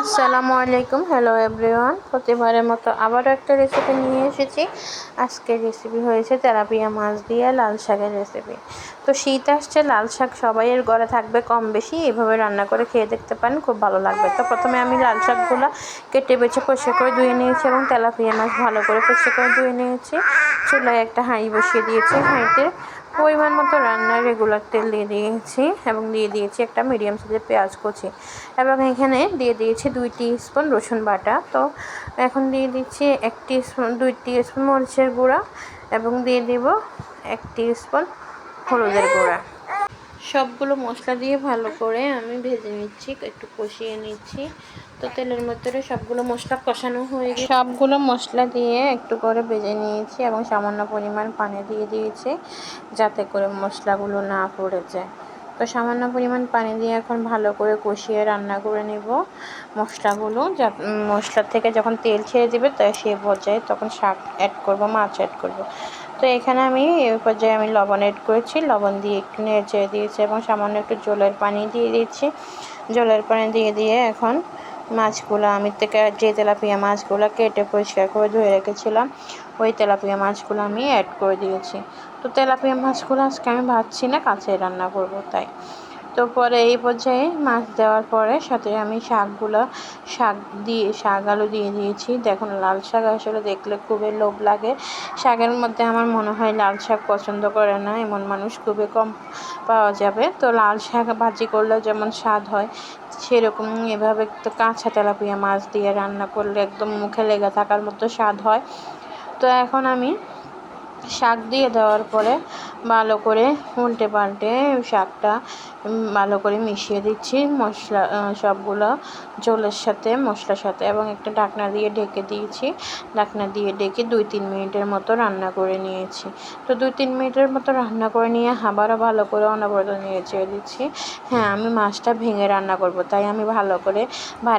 আসসালামু আলাইকুম। Hello everyone প্রতিবারের মতো আবারও একটা রেসিপি নিয়ে এসেছি। আজকের রেসিপি হয়েছে তেলাপিয়া মাছ দিয়ে লাল শাকের রেসিপি তো শীত আসছে, লাল শাক সবাইয়ের ঘরে থাকবে কম বেশি। এইভাবে রান্না করে খেয়ে দেখতে পারেন, খুব ভালো লাগবে। তো প্রথমে আমি লাল শাকগুলো কেটে বেছে পরিষ্কার করে ধুয়ে নিয়েছি এবং তেলাপিয়া মাছ ভালো করে পরিষ্কার করে ধুয়ে নিয়েছি। চুলায় একটা হাঁড়ি বসিয়ে দিয়েছি হাঁড়িতে। পরিমাণ মতো রান্নার রেগুলার তেল দিয়ে দিয়েছি এবং দিয়ে দিয়েছি একটা মিডিয়াম সাইজের পেঁয়াজ কুচি। এবং এখানে দিয়ে দিয়েছি দুই স্পুন রসুন বাটা। তো এখন দিয়ে দিচ্ছি এক স্পুন দুই স্পুন মরিচের গুঁড়া এবং দিয়ে দিব এক স্পুন হলুদের গুঁড়া। সবগুলো মশলা দিয়ে ভালো করে আমি ভেজে নিচ্ছি, একটু কষিয়ে নিচ্ছি। তো তেলের মধ্যে সবগুলো মশলা কষানো হয়ে গেছে। সবগুলো মশলা দিয়ে একটু করে ভেজে নিয়েছি এবং সামান্য পরিমাণ পানি দিয়ে দিয়েছি যাতে করে মশলাগুলো না পড়ে যায়। তো সামান্য পরিমাণ পানি দিয়ে এখন ভালো করে কষিয়ে রান্না করে নেব মশলাগুলো। যা মশলার থেকে যখন তেল ছেড়ে দেবে তাই সে পর্যায়ে তখন শাক অ্যাড করব, মাছ অ্যাড করব। তো এখানে আমি এই পর্যায়ে আমি লবণ এড করেছি। লবণ দিয়ে একটু নেড়ে দিয়েছি এবং সামান্য একটু জলের পানি দিয়ে দিচ্ছি জলের পানি দিয়ে দিয়ে এখন মাছগুলো, আমি থেকে যে তেলাপিয়া মাছগুলো কেটে পরিষ্কার করে ধুয়ে রেখেছিলাম, ওই তেলাপিয়া মাছগুলো আমি অ্যাড করে দিয়েছি। তো তেলাপিয়া মাছগুলো আজকে আমি ভাবছি না কাছে রান্না করব, তাই। তো পরে এই পর্যায়ে মাছ দেওয়ার পরে সাথে আমি শাকগুলো, শাক দিয়ে, শাক আলু দিয়ে দিয়েছি। দেখুন, লাল শাক আসলে দেখলে খুবই লোভ লাগে। শাকের মধ্যে আমার মনে হয় লাল শাক পছন্দ করে না, এমন মানুষ খুবই কম পাওয়া যাবে। তো লাল শাক ভাজি করলে যেমন স্বাদ হয়, সেরকম এভাবে তো কাঁচা তেলাপিয়া মাছ দিয়ে রান্না করলে একদম মুখে লেগে থাকার মতো স্বাদ হয়। তো এখন আমি শাক দিয়ে দেওয়ার পরে ভালো করে উল্টে পাল্টে শাকটা ভালো করে মিশিয়ে দিচ্ছি মশলা সবগুলো ঝোলের সাথে, মশলার সাথে এবং একটা ঢাকনা দিয়ে ঢেকে দিয়েছি। ঢাকনা দিয়ে ডেকে দুই তিন মিনিটের মতো রান্না করে নিয়েছি। তো দুই তিন মিনিটের মতো রান্না করে নিয়ে আবারও ভালো করে অনবরত নিয়ে চেয়ে দিচ্ছি। হ্যাঁ আমি মাছটা ভেঙে রান্না করব, তাই আমি ভালো করে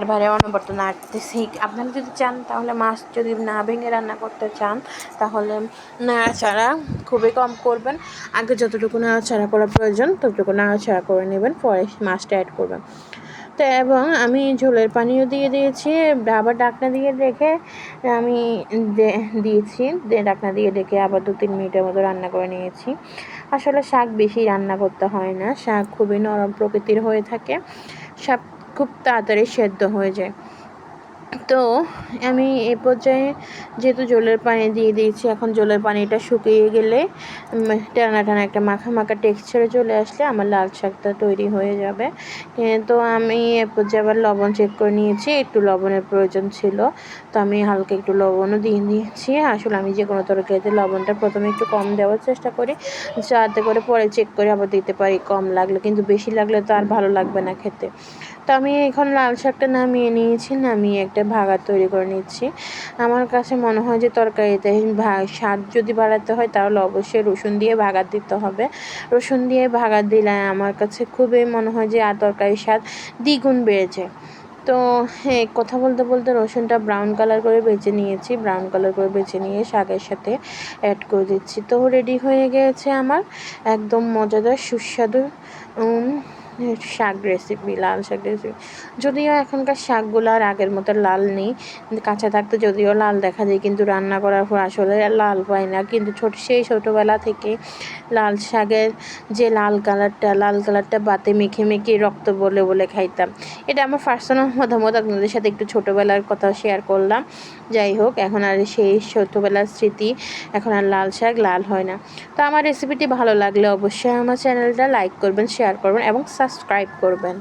ভারে অনবরত নাড়তেছি। আপনারা যদি চান তাহলে মাছ যদি না ভেঙে রান্না করতে চান, তাহলে নাড়াচাড়া খুবই কম করবেন। আগে যতটুকু নাড়াচাড়া করা প্রয়োজন, ততটুকু নাড়াচাড়া করে নেবেন, পরে মাছটা অ্যাড করবেন। তো এবং আমি ঝোলের পানিও দিয়ে দিয়েছি, আবার ডাকনা দিয়ে রেখে আমি দিয়েছি ডাকনা দিয়ে রেখে আবার দু, তিন মিনিটের মতো রান্না করে নিয়েছি। আসলে শাক বেশি রান্না করতে হয় না, শাক খুবই নরম প্রকৃতির হয়ে থাকে, শাক খুব তাড়াতাড়ি সেদ্ধ হয়ে যায়। তো আমি এ পর্যায়ে যেহেতু জলের পানি দিয়ে দিয়েছি, এখন জলের পানিটা শুকিয়ে গেলে টানা টানা একটা মাখা মাখা টেক্সচারে চলে আসলে আমার লাল শাকটা তৈরি হয়ে যাবে। তো আমি এ পর্যায়ে আবার লবণ চেক করে নিয়েছি, একটু লবণের প্রয়োজন ছিল, তো আমি হালকা একটু লবণও দিয়ে দিয়েছি আসলে আমি যে কোনো তরকারিতে লবণটা প্রথমে একটু কম দেওয়ার চেষ্টা করি, যাতে করে পরে চেক করে আবার দিতে পারি, কম লাগলে, কিন্তু বেশি লাগলে তো আর ভালো লাগবে না খেতে। তো আমি এখন লাল শাকটা নামিয়ে নিয়েছি, নামিয়ে একটা ভাগা তৈরি করে নিচ্ছি। আমার কাছে মনে হয় যে তরকারিতে স্বাদ যদি বাড়াতে হয় তাহলে অবশ্যই রসুন দিয়ে ভাগার দিতে হবে। রসুন দিয়ে ভাগার দিলে আমার কাছে খুবই মনে হয় যে আর তরকারির স্বাদ দ্বিগুণ বেড়েছে তো হ্যাঁ কথা বলতে বলতে রসুনটা ব্রাউন কালার করে বেছে নিয়েছি। ব্রাউন কালার করে বেছে নিয়ে শাকের সাথে অ্যাড করে দিচ্ছি। তো রেডি হয়ে গেছে আমার। একদম মজাদার, সুস্বাদু শাক রেসিপি লাল শাক রেসিপি যদিও এখনকার শাকগুলো আর আগের মতো লাল নেই, কাঁচা থাকতে যদিও লাল দেখা যায়, কিন্তু রান্না করার পর আসলে লাল পায় না। কিন্তু ছোট, সেই ছোটোবেলা থেকে লাল শাকের যে লাল কালারটা লাল কালারটা বাতে মেখে মেখে রক্ত বলে বলে খাইতাম। এটা আমার পার্সোনাল মতামত, আপনাদের সাথে একটু ছোটোবেলার কথা শেয়ার করলাম। যাই হোক, এখন আর সেই ছোটোবেলার স্মৃতি, এখন আর লাল শাক লাল হয় না। তো আমার রেসিপিটি ভালো লাগলে অবশ্যই আমার চ্যানেলটা লাইক করবেন শেয়ার করবেন এবং সাবস্ক্রাইব করবেন।